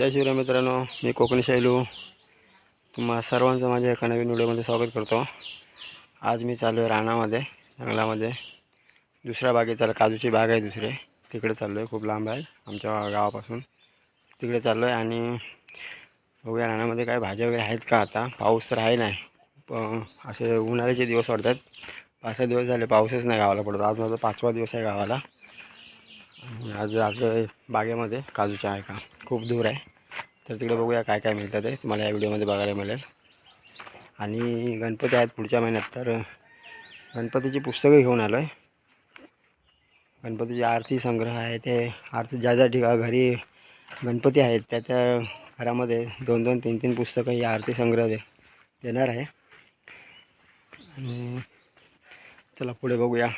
जय शिवराय मित्रांनो मी कोकणी शैलू. तुम्हा सर्वांचं माझ्या एका नवीन व्हिडिओमध्ये स्वागत करतो. आज मी चाललो आहे रानामध्ये जंगलामध्ये. दुसऱ्या बागेत काजूची बाग आहे दुसरे. तिकडे चाललो आहे खूप लांब आहे आमच्या गावापासून. तिकडे चाललो आहे आणि बघूया रानामध्ये काय भाज्या वगैरे आहेत का आता. पाऊस तर आहे नाही असे उन्हाळ्याचे दिवस वाढतात. पाच सहा दिवस झाले पाऊसच नाही गावाला पडतो. आज माझा पाचवा दिवस आहे गावाला. आज आज बागेमध्ये. काजूच्या आहे का? खूप दूर आहे. तर तिकडे बघूया काय काय मिळतं ते. तुम्हाला या व्हिडिओमध्ये बघायला मिळेल. आणि गणपती आहेत पुढच्या महिन्यात तर गणपतीची पुस्तकं घेऊन आलो आहे गणपतीची आरती संग्रह आहे ते. आरती ज्या ज्या ठिका घरी गणपती आहेत त्या त्या घरामध्ये दोन दोन तीन तीन पुस्तकं ही आरती संग्रह दे देणार आहे. आणि चला पुढे बघूया.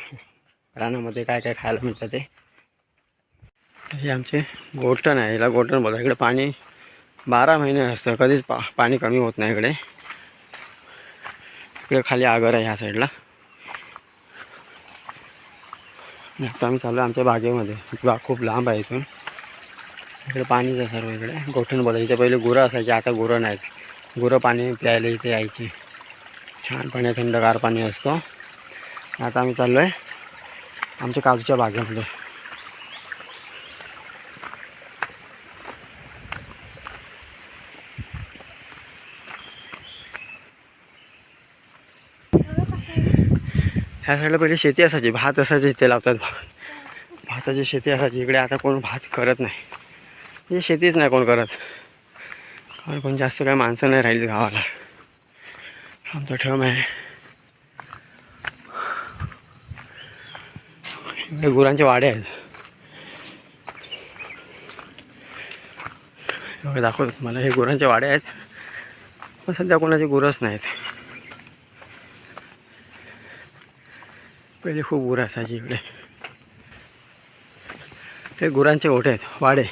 रानामध्ये काय काय खायला मिळतं ते. हे आमचे गोठण आहे. याला गोठण बोलतात. इकडे पाणी बारा महिने असतं. कधीच पा पाणी कमी होत नाही इकडे. इकडे खाली आगर आहे ह्या साईडला. आता आम्ही चाललो आमच्या बागेमध्ये. बाग खूप लांब आहे इथून. इकडे पाणीच आहे सर्व इकडे. गोठण बोलतात. इथे पहिले गुरं असायची. आता गुरं नाहीत. गुरं पाणी प्यायला इथे यायची. छान पाणी थंडगार पाणी असतं. आता आम्ही चाललो आहे आमच्या काजूच्या बागेमध्ये. ह्या साईडला पहिले शेती असायची. भात असायचे इथे लावतात भाताची शेती असायची. इकडे आता कोण भात करत नाही. म्हणजे शेतीच नाही कोण करत. कारण कोण जास्त काही माणसं नाही राहिली गावाला. आमचा ठम आहे. इकडे गुरांचे वाडे आहेत. बघा दाखवतो तुम्हाला. हे गुरांचे वाडे आहेत. पण सध्या कोणाचे गुरंच नाहीत. पहिले खूप गुरं असायची. इकडे हे गुरांचे ओठे आहेत वाडे.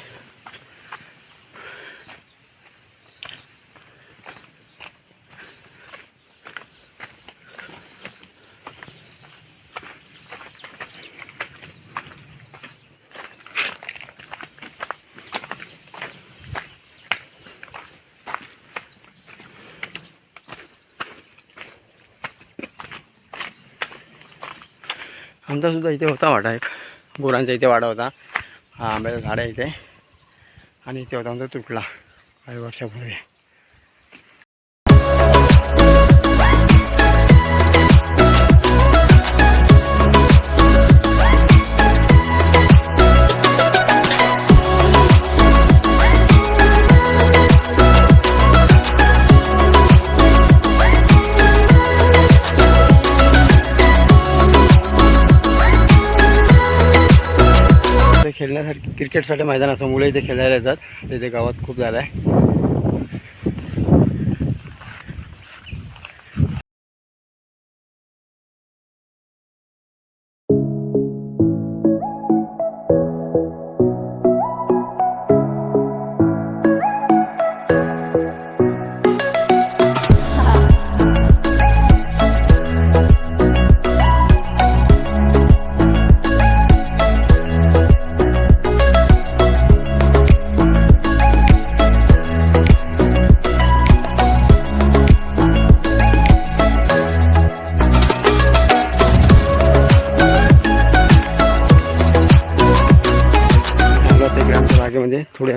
आमचा सुद्धा इथे होता वाडा एक. गुरांचा इथे वाडा होता. हा आंब्याचं झाड आहे इथे. आणि इथे होता आमचा तुटला. काही वर्षापूर्वी. क्रिकेटसाठी मैदान असं मुलं इथे खेळायला येतात. तिथे गावात खूप झालं आहे.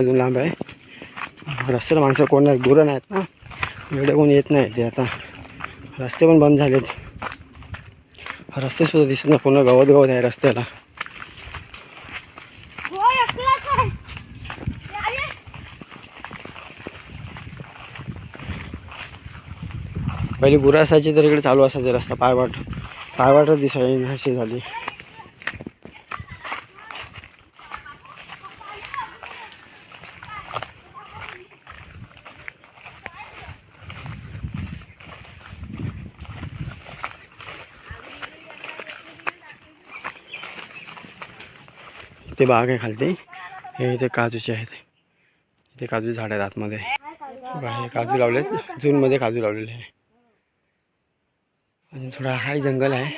अजून लांब आहे. रस्त्याला माणसं कोण नाही गुरं नाहीत ना. इकडे कोण येत नाही ते आता. रस्ते पण बंद झालेत. रस्ते सुद्धा दिसत नाही. पूर्ण गवत गवत आहे रस्त्याला. पहिली गुरं असायची तर इकडे चालू असायचे रस्ता. पायवाट पायवाटच दिसायची अशी झाली. ते बाग आहे खालती. हे इथे काजूचे आहेत. इथे काजू झाड आहेत आतमध्ये. हे काजू लावलेत. जूनमध्ये काजू लावलेले आहे अजून थोडा हाय जंगल आहे.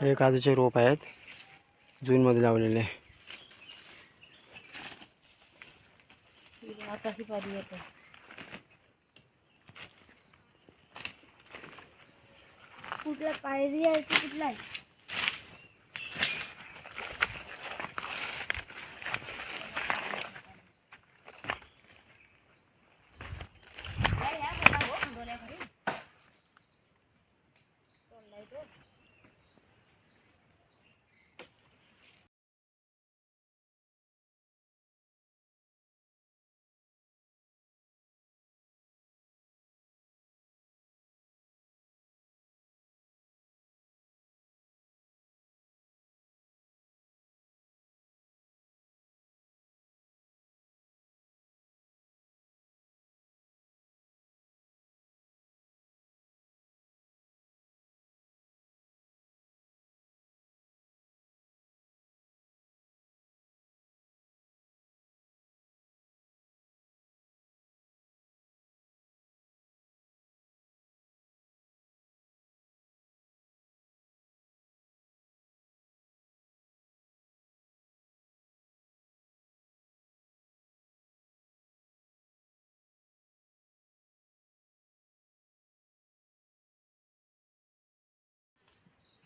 हे काजूचे रोप आहेत. जूनमध्ये लावलेले. आहे आताशी पारी येते. कुठला पायरी आहे ती कुठला आहे?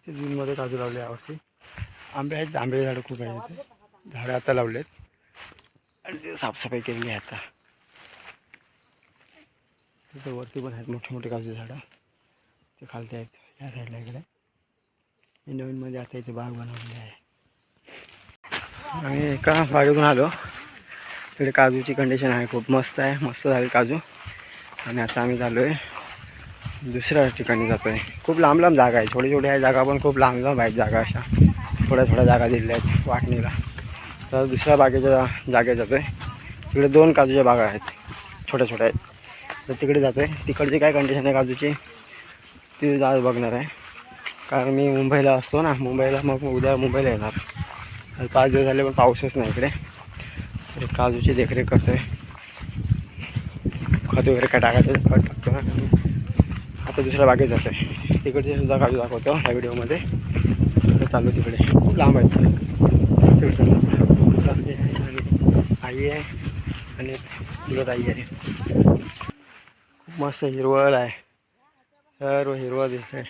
ते जूनमध्ये काजू लावले यावर्षी. आंबे आहेत आंबे झाडं खूप आहेत. झाडं आता लावलेत. आणि ते साफसफाई केलेली आहे आता. तिथं वरती पण आहेत मोठे मोठे काजू झाडं. ते खालते आहेत या साईडला इकडे. हे नवीनमध्ये म्हणजे आता इथे बाग बनवलेली आहे. आम्ही एका बागेतून आलो. तिकडे काजूची कंडिशन आहे. खूप मस्त आहे. मस्त झाली काजू. आणि आता आम्ही झालो आहे दुसऱ्या ठिकाणी जातो आहे खूप लांब लांब जागा आहे. छोटी छोटी आहे जागा पण खूप लांब लांब आहेत जागा अशा. थोड्या थोड्या जागा दिलेल्या आहेत वाटणीला. तर दुसऱ्या बागेच्या जागेत जातो आहे तिकडे दोन काजूच्या बागा आहेत. छोट्या छोट्या आहेत. तर तिकडे जातो आहे तिकडची काय कंडिशन आहे काजूची? ती आज बघणार आहे. कारण मी मुंबईला असतो ना. मुंबईला मग उद्या मुंबईला येणार. पाच दिवस झाले पण पाऊसच नाही इकडे. काजूची देखरेख करतो आहे खत वगैरे काय टाकायचं? खत टाकतो ना. आता दुसऱ्या बागेत जातो आहे तिकडचे सुद्धा काजू दाखवतो ह्या व्हिडिओमध्ये. चालू तिकडे. खूप लांब आहेत. तिकडे चालू. आहे आणि आई आहे आणि तुला आई आहे. खूप मस्त हिरवळ आहे. सर्व हिरवळ दिसत आहे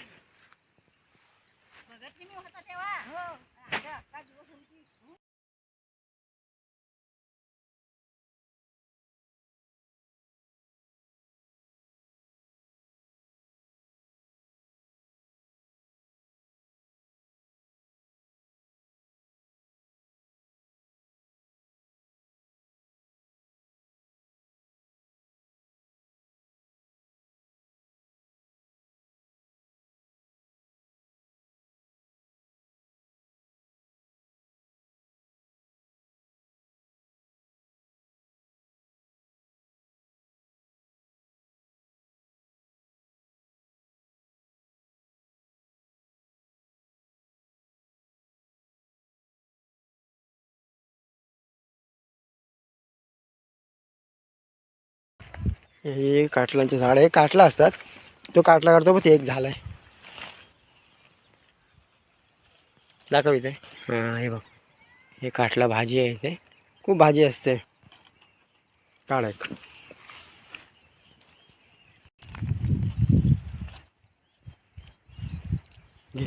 हे काटलांचे झाड आहे. काटला असतात. तो काटला काढतो पण ते एक झाला आहे. दाखव इथे. हां हे बघ. हे काटला भाजी आहे इथे. खूप भाजी असते. काढ एक. घे.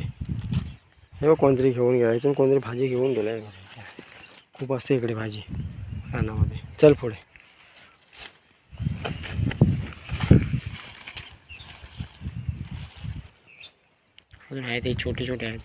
हे बघ कोणतरी घेऊन गेला. इथून कोणतरी भाजी घेऊन गेलाय खूप असते इकडे भाजी. रानामध्ये. चल पुढे. अजून आहेत ते छोटे छोटे आहेत.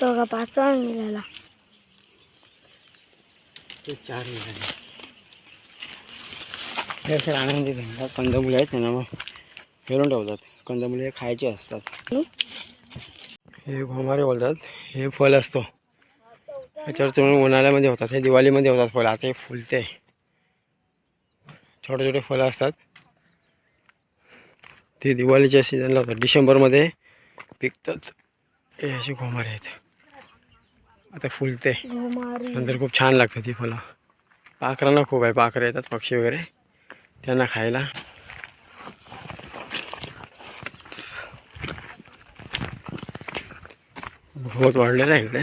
तो पाचवा मिळाला ते चार हे असे रानामध्ये भेटतात कंदमुळे आहेत ना मग फिरून ठेवतात. कंदमुळे हे खायचे असतात. हे? घोमारे बोलतात हे फल असतो. याच्यावर तुम्ही उन्हाळ्यामध्ये होतात हे दिवाळीमध्ये होतात फळ. आता हे फुलते. छोटे छोटे फळं असतात. ते दिवाळीच्या सीझनला होतात. डिसेंबरमध्ये पिकतात. हे असे घोमारे आहेत. आता फुलते घुमारी नंतर खूप छान लागतं ती फळं पाखरांना खूप आहे पाखरं येतात पक्षी वगैरे. त्यांना खायला. बहुत वाढलेलं आहे इकडे.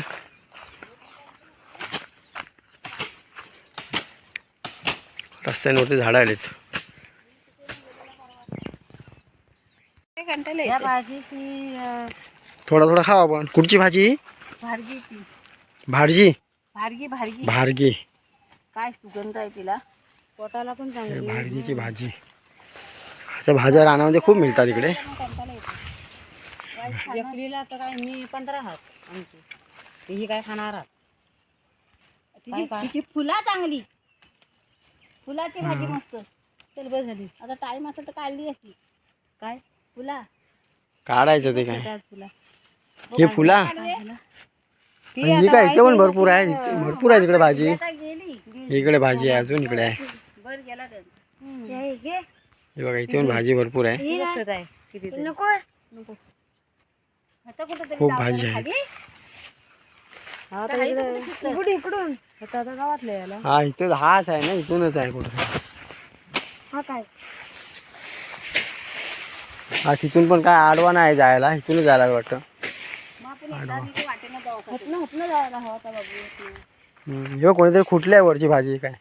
रस्त्यांवरती झाडं आलीच या भाजीची अं, थोडा थोडा खावा आपण. कुठची भाजी? भाडजी भार्गी भार्गी भारगी काय सुगंध आहे तिला? पोटाला पण चांगली भारगीची भाजी. अशा भाज्या रानामध्ये खूप मिळतात इकडे. एकलीला तर काय मी पंधरा आहात आमची. तेही काय खाणार आहात? तिची तिची फुला चांगली. फुलाची भाजी मस्त. चल बस झाली. आता टाईम असेल तर काढली असती. काय? फुला. काढायचं ते काय? फुला. हे फुला? ही काय इथे पण भरपूर आहे. भरपूर आहे तिकडे भाजी. इकडे भाजी आहे अजून इकडे आहे. बर गेला हे बघा इथे पण भाजी भरपूर आहे. खूप भाजी आहे. हा इथे हाच आहे ना इथूनच आहे कुठं. हा काय? हा तिथून पण काय आडवा नाही जायला इथूनच जायला वाटतं. हटणं कोणीतरी खुटल्या वरची भाजी काय.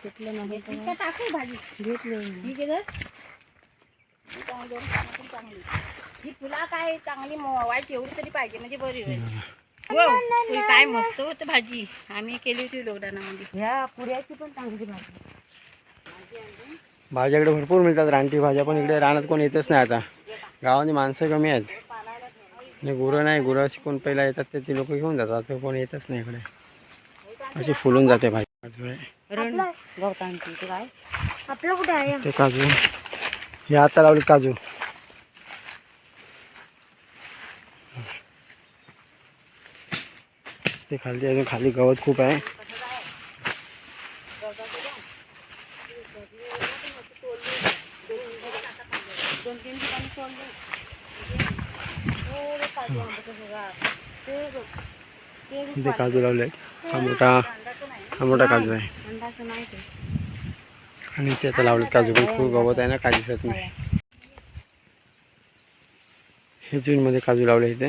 आहे तर ही आहे, फुला काय चांगली म- वाईट एवढी तरी पाहिजे म्हणजे बरी होईल. काय मस्त होतं भाजी. आम्ही केली होती लॉकडाऊनमध्ये ह्या पुऱ्याची पण चांगली भाजी. भाज्या इकडे भरपूर मिळतात रानटी भाज्या पण इकडे रानात कोण येतच नाही आता. गावामध्ये माणसं कमी आहेत. आणि गुरं नाही गुरं अशी कोण पहिला येतात ते ती लोक घेऊन जातात ते कोण येतच नाही इकडे. अशी फुलून जाते भाजी रण. गवतांची ते काय? आपलं कुठे आहे? ते काजू. हे आता लावले काजू. ते खाली अजून खाली गवत खूप आहे दोन तीन ठिकाणी सोडले हो, ते काजू ते इथे काजू लावले हा मोठा हा मोठा काजू आहे. आणि ते. आणि इथे आता लावलेत काजू पण खूप गवत आहे ना काजू दिसत नाही हे जूनमध्ये काजू लावले इथे.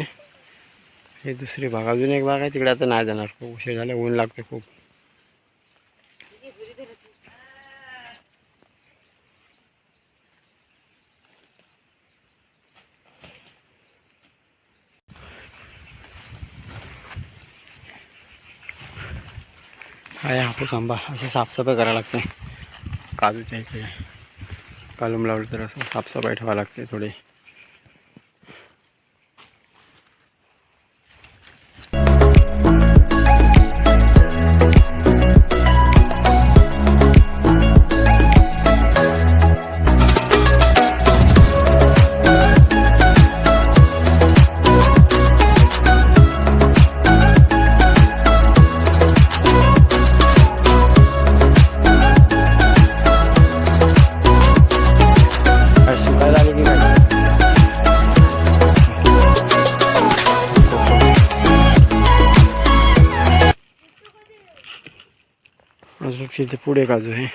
हे दुसरी भाग अजून एक भाग आहे तिकडे आता नाही जाणार. खूप उशीर झाला ऊन लागते खूप. आहे हापूस आंबा अशी साफसफाई करावं लागते. काजूच्या इकडे. कलम लावलं तर असं साफसफाई ठेवावी लागते थोडी. अजून तिथे पुढे काजू आहे.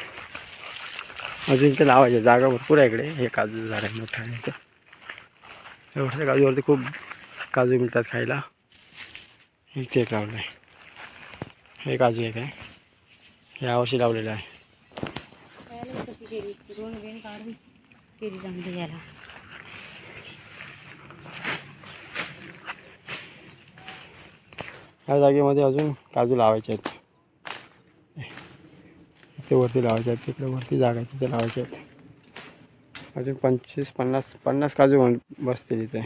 अजून इथे लावायचे जागा भरपूर आहे इकडे. हे काजू झाड आहे मोठं आहे इथं. एवढ्या काजूवरती खूप काजू मिळतात खायला. इथे एक लावलं आहे. हे काजू आहे. काय हे यावर्षी लावलेलं आहे. या जागेमध्ये अजून काजू लावायचे आहेत. इथे वरती लावायचे आहेत. तिकडे वरती जागा आहे तिथे लावायचे आहेत. अजून पंचवीस पन्नास पन्नास काजू बसतील इथे.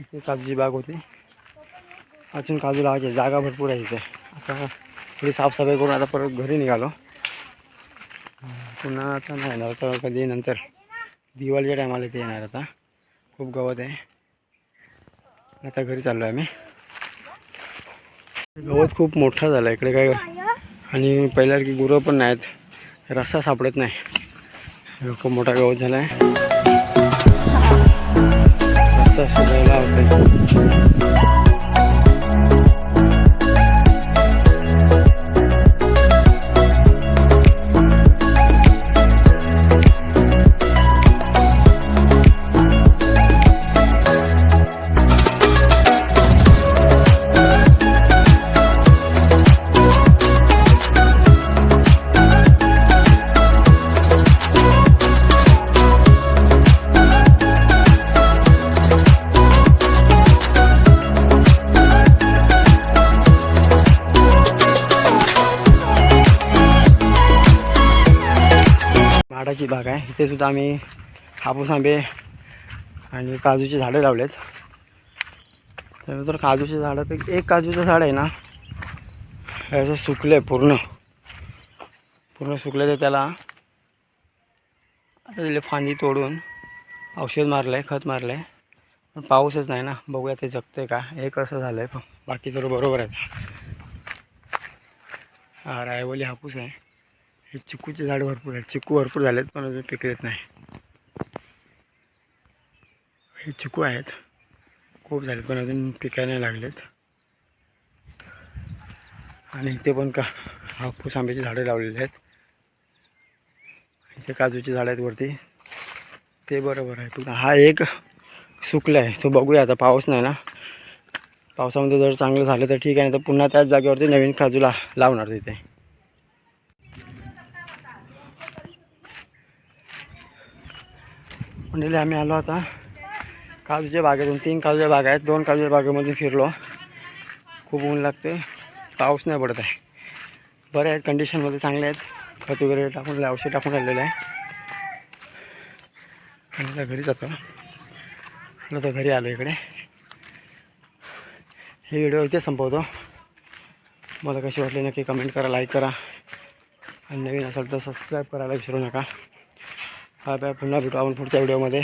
इथे काजूची बाग होती. अजून काजू लावायची जागा भरपूर आहे इथे. आता थोडी साफसफाई करून आता परत घरी निघालो. पुन्हा आता नाही येणार. तर कधी नंतर. दिवाळीच्या टायमाला इथे येणार आता. खूप गवत आहे. आता घरी चाललो आहे आम्ही. गवत खूप मोठा झाला आहे इकडे काय आणि पहिल्यासारखी गुरं पण नाहीत. रस्ता सापडत नाही. खूप मोठा गवत झाला आहे माडाची बाग आहे. इथे सुद्धा आम्ही हापूस आंबे आणि काजूची झाडं लावलेत. त्यानंतर काजूच्या झाडापैकी एक काजूचं झाड आहे ना हे असं सुकलं आहे पूर्ण. पूर्ण सुकलं तर त्याला आता त्याला फांदी तोडून. औषध मारलं आहे खत मारलं आहे पण पाऊसच नाही ना. बघूया ते जगतं का. हे कसं झालं आहे बाकी सर्व बरोबर आहे. रायवली हापूस आहे. हे चिकूचे झाड भरपूर आहेत. चिकू भरपूर झालेत पण अजून पिकलेत नाही. हे चिकू आहेत. खूप झालेत पण अजून पिकायला नाही लागलेत. आणि इथे पण का हापूस आंब्याची झाडं लावलेली आहेत. इथे काजूची झाडं आहेत वरती. ते बरोबर आहे. तुला हा एक सुकला आहे. तो बघूया आता. पाऊस नाही ना. पावसामध्ये जर चांगलं झालं तर ठीक आहे. नाही तर पुन्हा त्याच जागेवरती नवीन काजूला लावणार तिथे. म्हणजे आम्ही आलो आता काजूच्या बागेतून. तीन काजूच्या बागा आहेत. दोन काजूच्या बागेमधून फिरलो. खूप ऊन लागते पाऊस नाही पडत आहे. बरे आहेत. कंडिशनमध्ये चांगले आहेत. खत वगैरे टाकून औषध टाकून राहिलेलं आहे. आणि घरी जातो. आता घरी आलो इकडे. हे व्हिडिओ इथे संपवतो. मला कशी वाटली नक्की कमेंट करा लाईक करा. आणि नवीन असेल तर सबस्क्राईब करायला विसरू नका. हा बाय पुन्हा भेटू आपण पुढच्या व्हिडिओमध्ये.